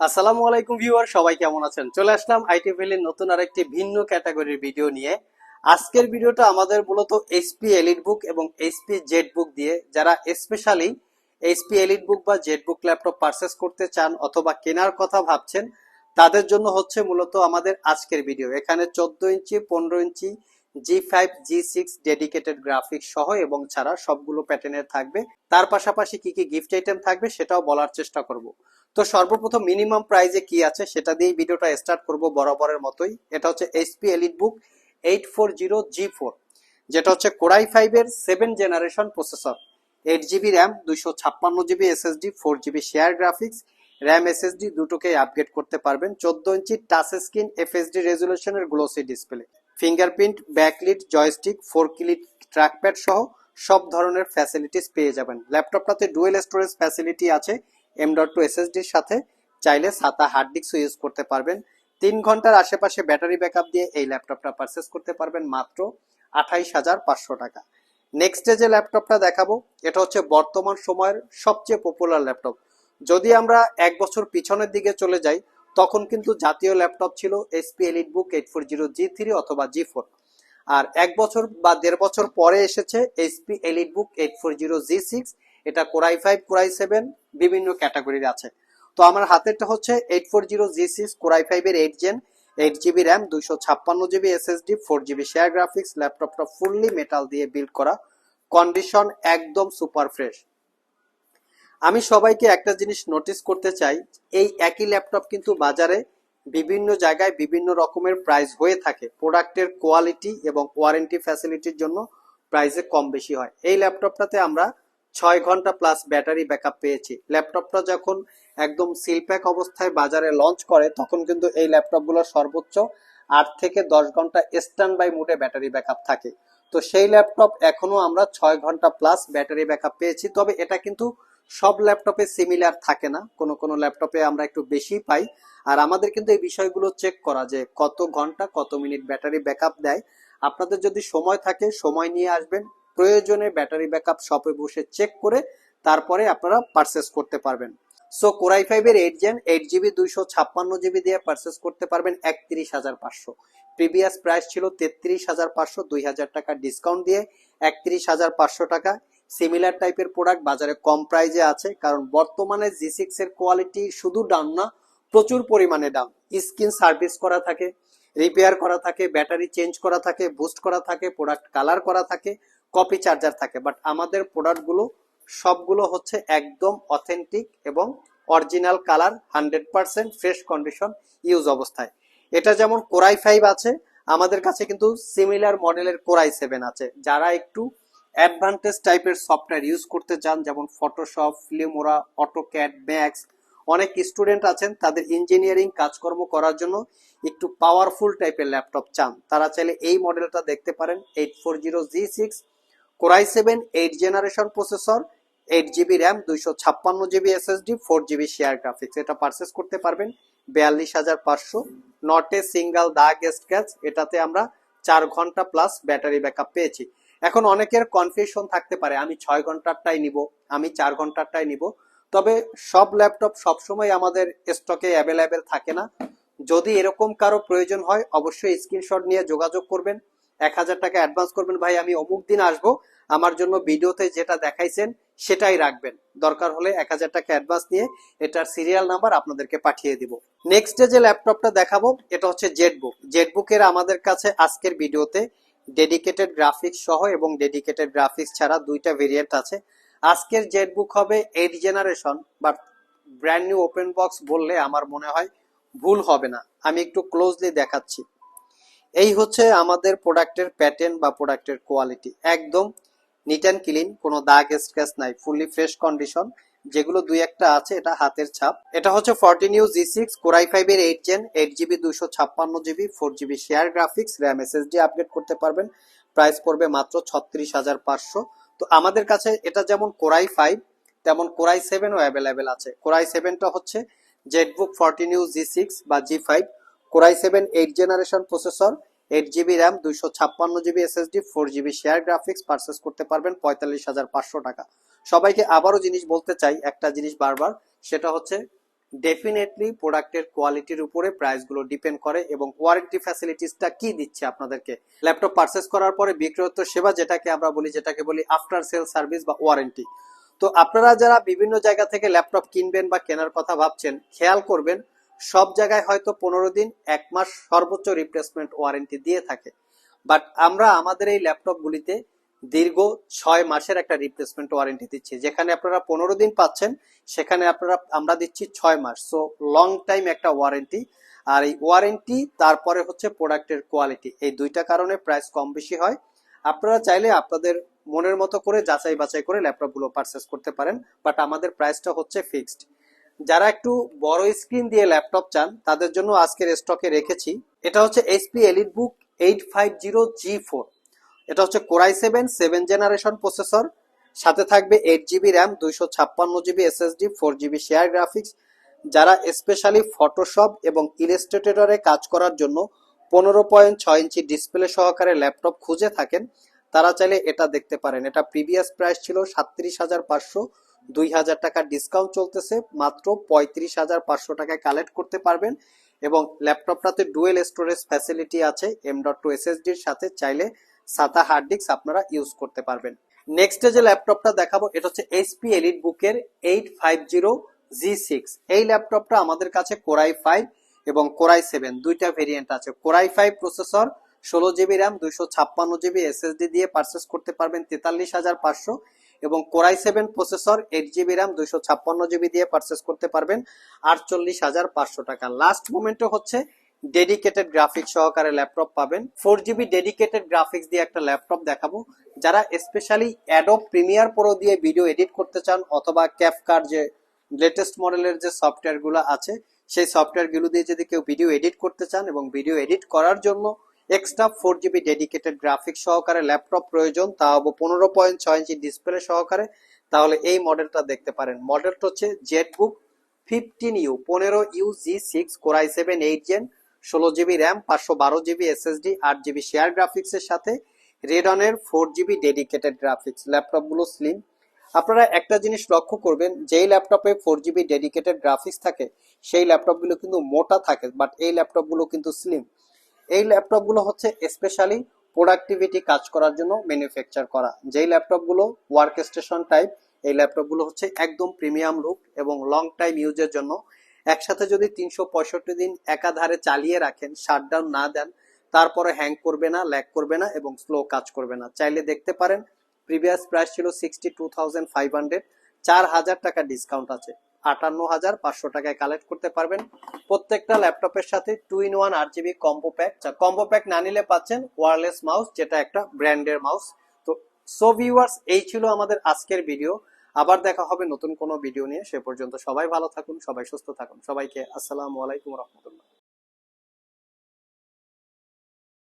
আসসালামু আলাইকুম ভিউয়ার, সবাই কেমন আছেন? চলে আসলাম আইটি ভ্যালির নতুন আরেকটি ভিন্ন ক্যাটাগরির ভিডিও নিয়ে। আজকের ভিডিওটা আমাদের মূলত এইচপি এলিট বুক এবং এইচপি জেড বুক দিয়ে। যারা স্পেশালি এইচপি এলিট বুক বা জেড বুক ল্যাপটপ পারচেস করতে চান অথবা কেনার কথা ভাবছেন, তাদের জন্য হচ্ছে মূলত আমাদের আজকের ভিডিও। এখানে চোদ্দ ইঞ্চি, পনেরো inch G five G six dedicated graphics সহ এবং ছাড়া সবগুলো প্যাটার্নের থাকবে। তার পাশাপাশি কি কি গিফট আইটেম থাকবে সেটাও বলার চেষ্টা করব। তো সর্বপ্রথম মিনিমাম প্রাইজে কি আছে সেটা দিয়ে ভিডিওটা স্টার্ট করব বরাবরের মতোই। এটা হচ্ছে HP EliteBook eight four zero G four যেটা হচ্ছে কোরাই ফাইভের seven generation processor eight GB RAM দুইশো ছাপ্পান্ন GB SSD four GB share graphics RAM SSD দুটোকেই আপগ্রেড করতে পারবেন। চোদ্দ inch touch screen FSD রেজুলেশনের glossy display fingerprint backlit joystick four click trackpad সহ সব ধরনের ফ্যাসিলিটিস পেয়ে যাবেন। ল্যাপটপটাতে ডুয়েল স্টোরেজ ফ্যাসিলিটি আছে। এম ডট টু এসএসডির সাথে চাইলে সাতা হার্ড ডিস্কও ইউজ করতে পারবেন। তিন ঘণ্টার আশেপাশে ব্যাটারি ব্যাকআপ দিয়ে এই ল্যাপটপটা পারচেস করতে পারবেন মাত্র আঠাইশ হাজার পাঁচশো টাকা। নেক্সটে যে ল্যাপটপটা দেখাবো, এটা হচ্ছে বর্তমান সময়ের সবচেয়ে পপুলার ল্যাপটপ যদি আমরা এক বছর পিছনের দিকে চলে যাই, তখন কিন্তু জাতীয় ল্যাপটপ ছিল SP EliteBook eight four zero G three অথবা জি ফোর আর এক বছর বা দেড় বছর পরে এসেছে HP EliteBook eight four zero G six এটা core i five core i seven বিভিন্ন ক্যাটাগরির আছে। তো আমার হাতেরটা হচ্ছে eight four zero G six core i ফাইভের eight gen eight GB RAM দুইশো ছাপ্পান্ন GB SSD four GB share graphics ল্যাপটপটা ফুললি মেটাল দিয়ে বিল্ড করা কন্ডিশন একদম সুপার ফ্রেশ আমি সবাইকে একটা জিনিস নোটিস করতে চাই, এই একই ল্যাপটপ কিন্তু বাজারে বিভিন্ন জায়গায় বিভিন্ন রকমের প্রাইস হয়ে থাকে। প্রোডাক্টের কোয়ালিটি এবং ওয়ারেন্টি ফ্যাসিলিটির জন্য প্রাইসে কম বেশি হয়। এই ল্যাপটপটাতে আমরা ছয় ঘণ্টা প্লাস ব্যাটারি ব্যাকআপ পেয়েছি। ল্যাপটপটা যখন একদম সিলপ্যাক অবস্থায় বাজারে লঞ্চ করে, তখন কিন্তু এই ল্যাপটপগুলোর সর্বোচ্চ আট থেকে দশ ঘণ্টা স্ট্যান্ড বাই মুডে ব্যাটারি ব্যাকআপ থাকে। তো সেই ল্যাপটপ এখনও আমরা ছয় ঘণ্টা প্লাস ব্যাটারি ব্যাকআপ পেয়েছি। তবে এটা কিন্তু সব ল্যাপটপে সিমিলার থাকে না। কোনো কোনো ল্যাপটপে আমরা একটু বেশি পাই। আর আমাদের কিন্তু এই বিষয়গুলো চেক করা যে কত ঘণ্টা, কত মিনিট ব্যাটারি ব্যাকআপ দেয়। আপনাদের যদি সময় থাকে, সময় নিয়ে আসবেন। প্রয়োজনে ব্যাটারি ব্যাকআপ শপে বসে চেক করে তারপরে আপনারা পারচেস করতে পারবেন। সো কোরাই ফাইভের এইট জেন এইট জিবি দুইশো ছাপ্পান্ন জিবি দিয়ে পারচেস করতে পারবেন একত্রিশ হাজার পাঁচশো। প্রিভিয়াস প্রাইস ছিল তেত্রিশ হাজার পাঁচশো, দুই হাজার টাকা ডিসকাউন্ট দিয়ে একত্রিশ হাজার পাঁচশো টাকা। সিমিলার টাইপের প্রোডাক্ট বাজারে কম প্রাইজে আছে, কারণ বর্তমানে জি সিক্স এর কোয়ালিটি শুধু ডাউন না, প্রচুর পরিমাণে ডাউন স্ক্রিন সার্ভিস করা থাকে রিপেয়ার করা থাকে ব্যাটারি চেঞ্জ করা থাকে বুস্ট করা থাকে প্রোডাক্ট কালার করা থাকে। কপি চার্জার থাকে বাট আমাদের প্রোডাক্টগুলো সবগুলো হচ্ছে একদম অথেন্টিক এবং original colour hundred percent fresh condition use অবস্থায়। এটা যেমন কোরাই ফাইভ আছে, আমাদের কাছে কিন্তু সিমিলার মডেলের কোরাই সেভেন আছে। যারা একটু অ্যাডভান্টেজ টাইপের সফটওয়্যার ইউজ করতে চান, যেমন ফটোশপ ফিল্মোরা অটোক্যাড ম্যাক্স অনেক স্টুডেন্ট আছেন, তাদের ইঞ্জিনিয়ারিং কাজকর্ম করার জন্য একটু পাওয়ারফুল টাইপের ল্যাপটপ চান। তারা চাইলে এই মডেলটা দেখতে পারেন eight four zero G six core i seven, eight generation processor, eight GB RAM, দুইশো ছাপ্পান্ন GB SSD, four GB share graphics. এটা পারচেস করতে পারবেন বিয়াল্লিশ হাজার পাঁচশো। Not single the guest catch এটাতে আমরা চার ঘণ্টা প্লাস ব্যাটারি ব্যাকআপ পেয়েছি। এখন অনেকের কনফিউশন থাকতে পারে, আমি ছয় ঘন্টারটাই নিব, আমি চার ঘন্টারটাই নিব। তবে সব ল্যাপটপ সবসময় আমাদের স্টকে অ্যাভেলেবেল থাকে না। যদি এরকম কারও প্রয়োজন হয়, অবশ্যই স্ক্রিনশট নিয়ে যোগাযোগ করবেন। এক হাজার টাকা অ্যাডভান্স করবেন। ভাই, আমি অমুক দিন আসব, আমার জন্য ভিডিওতে যেটা দেখাইছেন, সেটাই রাখবেন। দরকার হলে এক হাজার টাকা অ্যাডভান্স নিয়ে এটার সিরিয়াল নাম্বার আপনাদেরকে পাঠিয়ে দিব। নেক্সট যে ল্যাপটপটা দেখাবো, এটা হচ্ছে জেটবুক জেটবুকের আমাদের কাছে আজকের ভিডিওতে ডেডিকেটেড গ্রাফিক্স সহ এবং ডেডিকেটেড গ্রাফিক্স ছাড়া দুইটা ভেরিয়েন্ট আছে। আজকের জেটবুক হবে eight generation but brand new open box বললে আমার মনে হয় ভুল হবে না। আমি একটু ক্লোজলি দেখাচ্ছি। এই হচ্ছে আমাদের প্রোডাক্টের প্যাটার্ন বা প্রোডাক্টের কোয়ালিটি একদম নিট অ্যান্ড ক্লিন কোনো দাগ স্ক্র্যাচ নাই ফুললি ফ্রেশ কন্ডিশন যেগুলো দুই একটা আছে, এটা হাতের ছাপ। এটা হচ্ছে fourteen U G six core i five এর এইট জেন এইট জিবি দুশো ছাপ্পান্ন GB four GB share graphics RAM SSD update করতে পারবেন। প্রাইস পড়বে মাত্র ছত্রিশ হাজার পাঁচশো। তো আমাদের কাছে এটা যেমন কোরাই ফাইভ তেমন কোরাই সেভেনও অ্যাভেলেবেল আছে। কোরাই সেভেনটা হচ্ছে ZBook fourteen U G six বা G five core i seven eight generation processor eight GB RAM দুইশো ছাপ্পান্ন GB SSD four GB share graphics purchase করতে পারবেন পঁয়তাল্লিশ হাজার পাঁচশো টাকা। সবাইকে আবারও জিনিস বলতে চাই, একটা জিনিস বারবার, সেটা হচ্ছে ডেফিনেটলি প্রোডাক্টের কোয়ালিটির উপরে প্রাইসগুলো ডিপেন্ড করে এবং ওয়ারেন্টি ফ্যাসিলিটিসটা কি দিচ্ছে আপনাদেরকে। ল্যাপটপ পারচেস করার পরে বিক্রয়ত্ব সেবা যেটাকে আমরা বলি, যেটাকে বলি আফটার সেল সার্ভিস বা ওয়ারেন্টি তো আপনারা যারা বিভিন্ন জায়গা থেকে ল্যাপটপ কিনবেন বা কেনার কথা ভাবছেন, খেয়াল করবেন সব জায়গায় হয়তো পনেরো দিন, এক মাস সর্বোচ্চ রিপ্লেসমেন্ট ওয়ারেন্টি দিয়ে থাকে। বাট আমরা আমাদের এই ল্যাপটপগুলিতে দীর্ঘ ছয় মাসের একটা রিপ্লেসমেন্ট ওয়ারেন্টি দিচ্ছি। যেখানে আপনারা পনেরো দিন পাচ্ছেন, সেখানে আপনারা, আমরা দিচ্ছি ছয় মাস। সো লং টাইম একটা ওয়ারেন্টি আর এই ওয়ারেন্টি তারপরে হচ্ছে প্রোডাক্টের কোয়ালিটি এই দুইটা কারণে প্রাইস কম বেশি হয়। আপনারা চাইলে আপনাদের মনের মতো করে যাচাই বাছাই করে ল্যাপটপগুলো পারচেস করতে পারেন। বাট আমাদের প্রাইসটা হচ্ছে ফিক্সড যারা একটু বড় স্ক্রিন দিয়ে ল্যাপটপ চান, তাদের জন্য আজকের স্টকে রেখেছি। এটা হচ্ছে HP EliteBook eight five zero G four এটা হচ্ছে core i seven seven generation processor সাথে থাকবে এইট জিবি র্যাম দুইশো ছাপ্পান্ন GB SSD four GB share graphics যারা স্পেশালি ফটোশপ এবং ইলাস্ট্রেটরে কাজ করার জন্য পনেরো পয়েন্ট ছয় ইঞ্চি ডিসপ্লে সহকারে ল্যাপটপ খুঁজে থাকেন, তারা চাইলে এটা দেখতে পারেন। এটা প্রিভিয়াস প্রাইস ছিল সাতত্রিশ হাজার পাঁচশো দুই হাজার টাকার ডিসকাউন্ট চলতেছে, মাত্র পঁয়ত্রিশ হাজার পাঁচশো টাকায় কালেক্ট করতে পারবেন। এবং ল্যাপটপটাতে ডুয়েল স্টোরেজ ফ্যাসিলিটি আছে এম ডট টু এসএসডির সাথে চাইলে সাতা হার্ড ডিস্ক আপনারা ইউজ করতে পারবেন। নেক্সট যে ল্যাপটপটা দেখাবো, এটা হচ্ছে এইচপি এলিট বুকের eight five zero G six এই ল্যাপটপটা আমাদের কাছে কোরাই ফাইভ এবং কোরাই সেভেন দুইটা ভেরিয়েন্ট আছে। কোরাই ফাইভ প্রসেসর ষোলো জিবি র্যাম দুইশো ছাপ্পান্ন জিবি এসএসডি দিয়ে পারচেস করতে পারবেন তেতাল্লিশ হাজার পাঁচশো। এবং core i seven processor eight GB RAM দুইশো ছাপ্পান্ন জিবি দিয়ে পারচেস করতে পারবেন। আটচল্লিশ হাজার পাঁচশো টাকা। লাস্ট মোমেন্টে হচ্ছে ডেডিকেটেড গ্রাফিক্স সহকারে ল্যাপটপ পাবেন। ফোর জিবি ডেডিকেটেড গ্রাফিক্স দিয়ে একটা ল্যাপটপ দেখাবো। যারা স্পেশালি অ্যাডোব প্রিমিয়ার প্রো দিয়ে ভিডিও এডিট করতে চান অথবা ক্যাপকার যে লেটেস্ট মডেলের যে সফটওয়্যারগুলো আছে, সেই সফটওয়্যারগুলো দিয়ে যদি কেউ ভিডিও এডিট করতে চান এবং ভিডিও এডিট করার জন্য extra four GB dedicated graphics সহকারে ল্যাপটপ প্রয়োজন, তা হব পনেরো পয়েন্ট ছয় ইঞ্চি ডিসপ্লে সহকারে। তাহলে এই মডেলটা দেখতে পারেন। মডেলটা হচ্ছে জেটবুক ফিফটিন ইউ, পনেরো U G six, core i seven, eight gen, ষোলো জিবি র্যাম, পাঁচশো বারো জিবি এসএসডি, আট জিবি শেয়ার গ্রাফিক্স এর সাথে রেডনের ফোর জিবি ডেডিকেটেড গ্রাফিক্স। ল্যাপটপগুলো স্লিম আপনারা একটা জিনিস লক্ষ্য করবেন, যেই ল্যাপটপে ফোর জিবি ডেডিকেটেড গ্রাফিক্স থাকে, সেই ল্যাপটপগুলো কিন্তু মোটা থাকে, বাট এই ল্যাপটপগুলো কিন্তু স্লিম এই ল্যাপটপগুলো হচ্ছে স্পেশালি প্রোডাক্টিভিটি কাজ করার জন্য ম্যানুফ্যাকচার করা। যেই ল্যাপটপগুলো ওয়ার্ক স্টেশন টাইপ এই ল্যাপটপগুলো হচ্ছে একদম প্রিমিয়াম লুক এবং লং টাইম ইউজের জন্য। একসাথে যদি তিনশো পঁয়ষট্টি দিন একাধারে চালিয়ে রাখেন শাটডাউন না দেন, তারপরে হ্যাং করবে না ল্যাক করবে না এবং স্লো কাজ করবে না। চাইলে দেখতে পারেন প্রিভিয়াস প্রাইস ছিল sixty two thousand five hundred চার হাজার টাকা ডিসকাউন্ট আছে। আটান্ন হাজার পাঁচশো টাকায় কালেক্ট করতে পারবেন। প্রত্যেকটা ল্যাপটপের সাথে টু ইন ওয়ান আট GB combo pack combo pack না নিলে পাচ্ছেন ওয়ারলেস মাউস যেটা একটা ব্র্যান্ডের মাউস তো সো ভিউয়ার্স এই ছিল আমাদের আজকের ভিডিও আবার দেখা হবে নতুন কোনো ভিডিও নিয়ে। সে পর্যন্ত সবাই ভালো থাকুন, সবাই সুস্থ থাকুন। সবাইকে আসসালামু আলাইকুম রহমতুল্লাহ।